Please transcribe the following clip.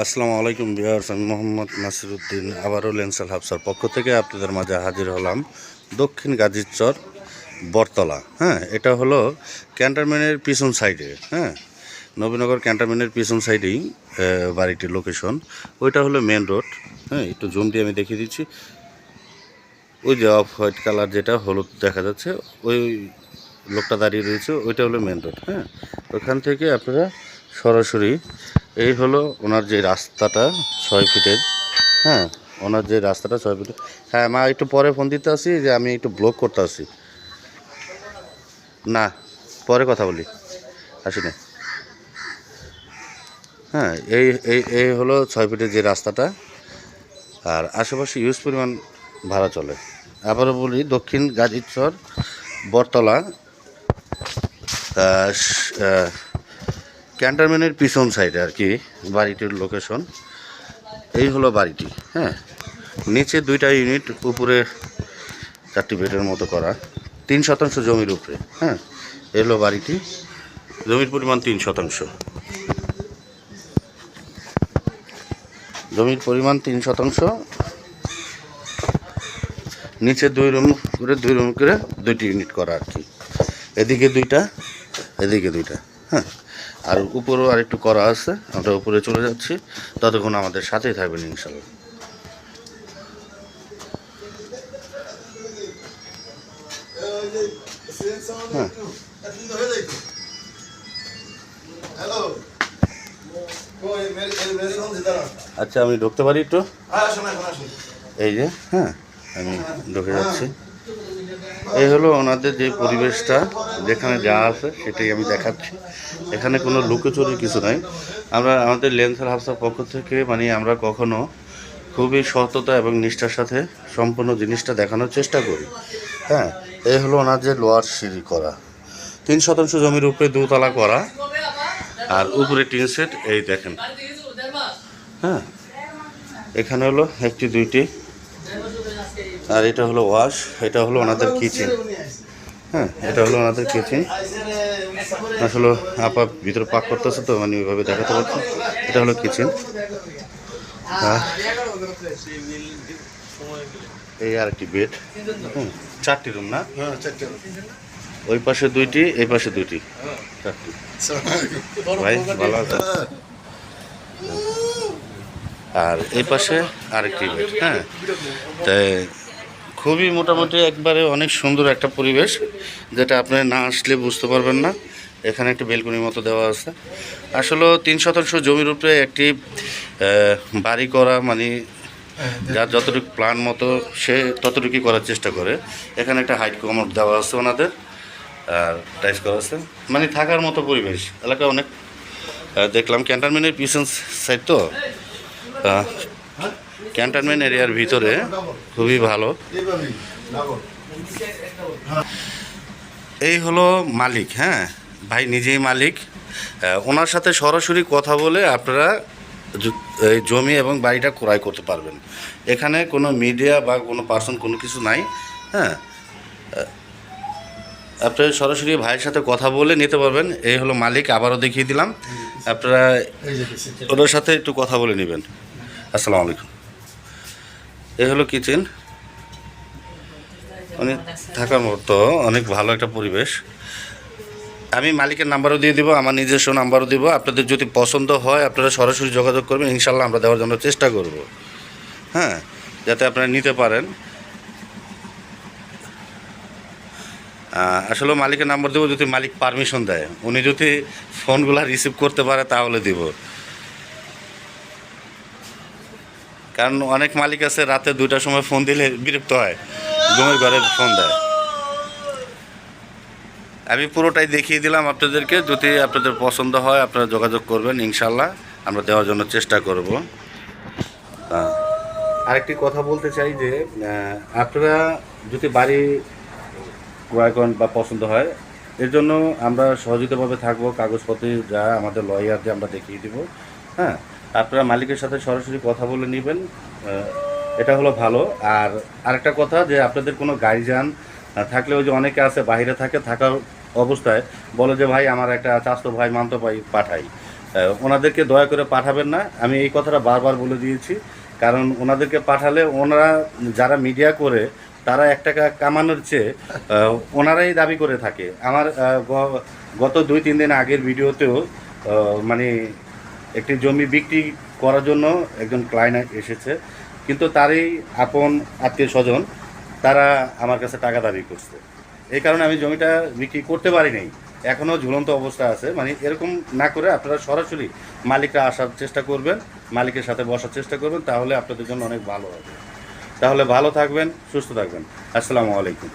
আসসালামু আলাইকুম বিহার আমি মোহাম্মদ নাসিরুদ্দিন, আবারও লেন্সাল হাফসার পক্ষ থেকে আপনাদের মাঝে হাজির হলাম দক্ষিণ গাজীরচর বটতলা। হ্যাঁ এটা হলো ক্যান্টনমেন্টের পিছন সাইডে হ্যাঁ নবীনগর ক্যান্টনমেন্টের পিছন সাইডেই বাড়িটির লোকেশন ওইটা হলো মেন রোড হ্যাঁ একটু জুম দিয়ে আমি দেখিয়ে দিচ্ছি। ওই যে অফ হোয়াইট কালার যেটা, হলুদ দেখা যাচ্ছে, ওই লোকটা দাঁড়িয়ে রয়েছে, ওইটা হলো মেন রোড হ্যাঁ। ওখান থেকে আপনারা সরাসরি এই হলো ওনার যে রাস্তাটা ছয় ফিটের। হ্যাঁ ওনার যে রাস্তাটা ছয় ফিটের। হ্যাঁ মা, একটু পরে ফোন দিতে আসি যে আমি একটু ব্লক করতে আসি। না, পরে কথা বলি। আসি না। হ্যাঁ এই এই এই হলো ছয় ফিটের যে রাস্তাটা। আর আশেপাশে ইউজ পরিমাণ ভাড়া চলে। আবারও বলি, দক্ষিণ গাজীচর বটতলা ক্যান্টনমেন্টের পিছন সাইডে আর কি বাড়িটির লোকেশন এই হলো বাড়িটি হ্যাঁ। নিচে দুইটা ইউনিট উপরে চারটি বেডের মতো করা। তিন শতাংশ জমির উপরে হ্যাঁ। এই হলো বাড়িটি, জমির পরিমাণ তিন শতাংশ। জমির পরিমাণ তিন শতাংশ। নিচে দুই রুম করে, দুই রুম করে দুইটি ইউনিট করা আর কি। এদিকে দুইটা এদিকে দুইটা হ্যাঁ। আর উপরেও আরেকটু করা আছে। আমরা উপরে চলে যাচ্ছি। ততক্ষণ আমাদের সাথেই থাকবেন ইনশাল্লাহ হ্যাঁ। আচ্ছা আমি ঢুকতে পারি একটু? হ্যাঁ এই যে হ্যাঁ আমি ঢুকে যাচ্ছি। এই হলো ওনাদের যে পরিবেশটা, যেখানে যা আছে সেটাই আমি দেখাচ্ছি। এখানে কোনো লুকোচুরির কিছু নাই। আমরা, আমাদের লেন্সার হাফসার পক্ষ থেকে মানে আমরা কখনো খুবই সততা এবং নিষ্ঠার সাথে সম্পূর্ণ জিনিসটা দেখানোর চেষ্টা করি। হ্যাঁ এই হলো ওনার যে লোয়ার সিঁড়ি করা। তিন শতাংশ জমির উপরে দুতলা করা। আর উপরে টিন সেট, এই দেখেন। হ্যাঁ এখানে হলো একটি, দুইটি আর এটা হলো ওয়াশ এটা হলো ওনাদের কিচেন হ্যাঁ এটা হলো ওনাদের কিচেন আসলে আপা ভিতরে পাক করতেছে তো মানে ওইভাবে দেখাতে পারছি। এটা হলো কিচেন এই আর একটি বেড চারটি রুম না? ওই পাশে দুইটি, এই পাশে দুইটি। ভাই, ভালো আছে আর এই পাশে আরেকটি বেড হ্যাঁ। তাই খুবই মোটামুটি একবারে অনেক সুন্দর একটা পরিবেশ যেটা আপনি না আসলে বুঝতে পারবেন না। এখানে একটি বেলকনির মতো দেওয়া আছে। আসলে তিন শতাংশ জমির উপরে একটি বাড়ি করা মানে যার যতটুকু প্ল্যান মতো সে ততটুকুই করার চেষ্টা করে। এখানে একটা হাইট কমর দেওয়া আছে ওনাদের আর টাইস করা আছে। মানে থাকার মতো পরিবেশ। এলাকা অনেক দেখলাম ক্যান্টনমেন্টের পিছন সাইড তো। ক্যান্টনমেন্ট এরিয়ার ভিতরে খুবই ভালো। এই হলো মালিক হ্যাঁ? ভাই নিজেই মালিক। ওনার সাথে সরাসরি কথা বলে আপনারা এই জমি এবং বাড়িটা ক্রয় করতে পারবেন। এখানে কোনো মিডিয়া বা কোনো পার্সন কোনো কিছু নাই হ্যাঁ? আপনারা সরাসরি ভাইয়ের সাথে কথা বলে নিতে পারবেন। এই হলো মালিক আবারও দেখিয়ে দিলাম। আপনারা ওনার সাথে একটু কথা বলে নেবেন। আসসালামু আলাইকুম। এই হলো কিচেন। অনেক থাকার মতো, অনেক ভালো একটা পরিবেশ। আমি মালিকের নাম্বারও দিয়ে দিব, আমার নিজস্ব নাম্বারও দিব। আপনাদের যদি পছন্দ হয়, আপনারা সরাসরি যোগাযোগ করবেন ইনশাল্লাহ আমরা দেওয়ার জন্য চেষ্টা করব। হ্যাঁ যাতে আপনারা নিতে পারেন। আসলে মালিকের নাম্বার দেবো যদি মালিক পারমিশন দেয়। উনি যদি ফোনগুলো রিসিভ করতে পারে, তাহলে দিব। কারণ অনেক মালিক আছে রাতে দুইটার সময় ফোন দিলে বিরক্ত হয়। ঘুমের ঘরে ফোন দেয়। আমি পুরোটাই দেখিয়ে দিলাম আপনাদেরকে। যদি আপনাদের পছন্দ হয় আপনারা যোগাযোগ করবেন ইনশাল্লাহ। আমরা দেওয়ার জন্য চেষ্টা করব। আহ, আরেকটি কথা বলতে চাই যে আপনারা যদি বাড়ি ক্রয় করেন বা পছন্দ হয় এর জন্য আমরা সহযোগিতাভাবে থাকব। কাগজপত্র যা আমাদের লয়ার যে আমরা দেখিয়ে দিব। হ্যাঁ। আপনারা মালিকের সাথে সরাসরি কথা বলে নেবেন। এটা হলো ভালো। আর আরেকটা কথা যে, আপনাদের কোনো গাইজান থাকলে ওই যে অনেকে আছে, বাইরে থাকে, থাকার অবস্থায় বলে যে, ভাই, আমার একটা চাস্তো ভাই, মান্ত ভাই পাঠাই। ওনাদেরকে দয়া করে পাঠাবেন না। আমি এই কথাটা বারবার বলে দিয়েছি। কারণ ওনাদেরকে পাঠালে ওনারা যারা মিডিয়া করে, তারা এক টাকা কামানোর চেয়ে ওনারাই দাবি করে থাকে। আমার গত দুই, তিন দিন আগের ভিডিওতেও মানে একটি জমি বিক্রি করার জন্য একজন ক্লায়েন্ট এসেছে। কিন্তু তারই আপন আত্মীয় স্বজন, তারা আমার কাছে টাকা দাবি করছে। এই কারণে আমি জমিটা বিক্রি করতে পারি নাই। এখনও ঝুলন্ত অবস্থা আছে। মানে এরকম না করে আপনারা সরাসরি মালিকরা আসার চেষ্টা করবেন, মালিকের সাথে বসার চেষ্টা করবেন, তাহলে আপনাদের জন্য অনেক ভালো হবে। তাহলে ভালো থাকবেন, সুস্থ থাকবেন। আসসালামু আলাইকুম।